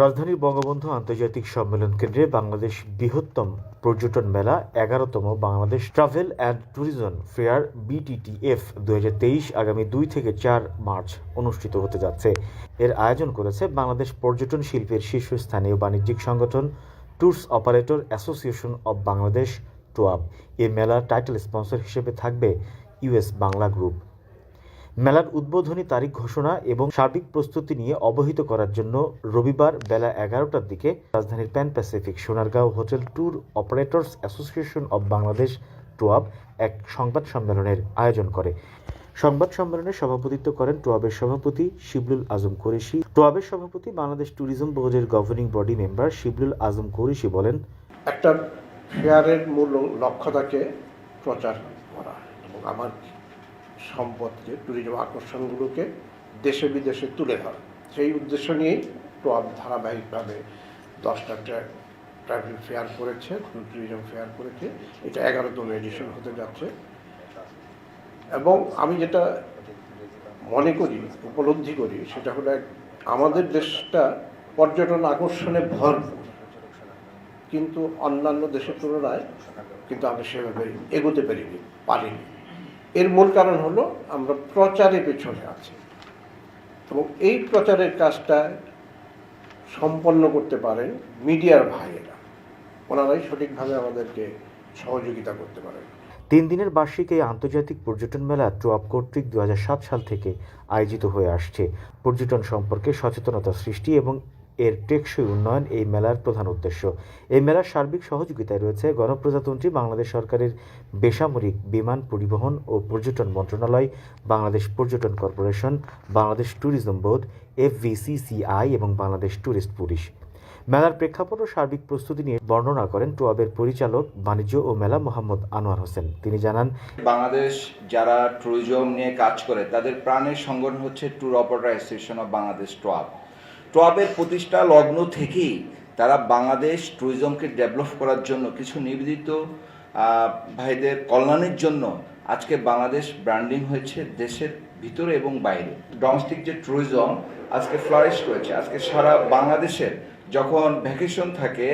রাজধানীর বঙ্গবন্ধু আন্তর্জাতিক সম্মেলন কেন্দ্রে বাংলাদেশ বৃহত্তম পর্যটন মেলা, এগারোতম Bangladesh travel and tourism fair BTTF দুহাজার তেইশ আগামী দুই থেকে চার মার্চ অনুষ্ঠিত হতে যাচ্ছে। এর আয়োজন করেছে বাংলাদেশ পর্যটন শিল্পের শীর্ষস্থানীয় বাণিজ্যিক সংগঠন tours operator association of Bangladesh, TOAB. এই মেলার টাইটেল স্পন্সর হিসেবে থাকবে ইউএস বাংলা গ্রুপ। মেলার উদ্বোধনী তারিখ ঘোষণা এবং সার্বিক প্রস্তুতি নিয়ে অবহিত করার জন্য রবিবার বেলা এগারোটার দিকে রাজধানীর Pan Pacific Sonargaon hotel tour operators association of Bangladesh TOAB এক সংবাদ সম্মেলনের আয়োজন করে। সংবাদ সম্মেলনে সভাপতিত্ব করেন টোয়াবের সভাপতি শিবলুল আজম কুরেশি। টোয়াবের সভাপতি বাংলাদেশ ট্যুরিজম বোর্ডের governing body member Shiblul Azam Qureshi বলেন, একটা ফেয়ারের মূল লক্ষ্য থাকে প্রচার করা এবং আমার সম্পদকে ট্যুরিজম আকর্ষণগুলোকে দেশে বিদেশে তুলে ধরা। সেই উদ্দেশ্য নিয়েই টোয়াব ধারাবাহিকভাবে দশটা ট্রাভেল ফেয়ার করেছে ট্যুরিজম ফেয়ার করেছে। এটা এগারোতম এডিশন হতে যাচ্ছে। এবং আমি যেটা মনে করি, উপলব্ধি করি, সেটা হলো আমাদের দেশটা পর্যটন আকর্ষণে ভরপুর। কিন্তু অন্যান্য দেশের তুলনায় কিন্তু আমরা সেভাবে এগোতে পারিনি পারিনি। এর মূল কারণ হলো আমরা প্রচারে পেছনে আছি। এবং এই প্রচারের কাজটা সম্পন্ন করতে পারেন মিডিয়ার ভাইয়েরা। ওনারাই সঠিকভাবে আমাদেরকে সহযোগিতা করতে পারেন। তিন দিনের বার্ষিক এই আন্তর্জাতিক পর্যটন মেলা ট্রপ কর্তৃক দু হাজার সাত সাল থেকে আয়োজিত হয়ে আসছে। পর্যটন সম্পর্কে সচেতনতা সৃষ্টি এবং এর টেকসই উন্নয়ন এই মেলার প্রধান উদ্দেশ্য। এই মেলার সার্বিক সহযোগিতায় রয়েছে গণপ্রজাতন্ত্রী বাংলাদেশ সরকারের বেসামরিক বিমান পরিবহন ও পর্যটন মন্ত্রণালয়, বাংলাদেশ পর্যটন corporation, Bangladesh tourism board FBCCI এবং বাংলাদেশ ট্যুরিস্ট পুলিশ। মেলার প্রেক্ষাপট ও সার্বিক প্রস্তুতি নিয়ে বর্ণনা করেন টোয়াবের পরিচালক, বাণিজ্য ও মেলা মোহাম্মদ আনোয়ার হোসেন। তিনি জানান, বাংলাদেশ যারা ট্যুরিজম নিয়ে কাজ করে, তাদের প্রাণের সংগঠন হচ্ছে tour operator association of Bangladesh, TOAB. টোয়াবের প্রতিষ্ঠা লগ্ন থেকেই তারা বাংলাদেশ ট্যুরিজমকে ডেভেলপ করার জন্য কিছু নিবেদিত ভাইদের কল্যাণের জন্য আজকে বাংলাদেশ ব্র্যান্ডিং হয়েছে দেশের ভিতরে এবং বাইরে। ডোমেস্টিক যে ট্যুরিজম আজকে ফ্লারিশ করেছে, আজকে সারা বাংলাদেশের যখন ভ্যাকেশন থাকে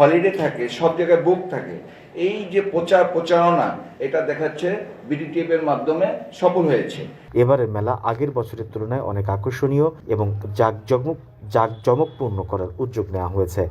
হলিডে থাকে, সব জায়গায় বুক থাকে, এই যে প্রচার প্রচারণা, এটা দেখাচ্ছে বিডিটিএফ এর মাধ্যমে সফল হয়েছে। এবারের মেলা আগের বছরের তুলনায় অনেক আকর্ষণীয় এবং জাঁকজমক জাঁকজমকপূর্ণ করার উদ্যোগ নেওয়া হয়েছে।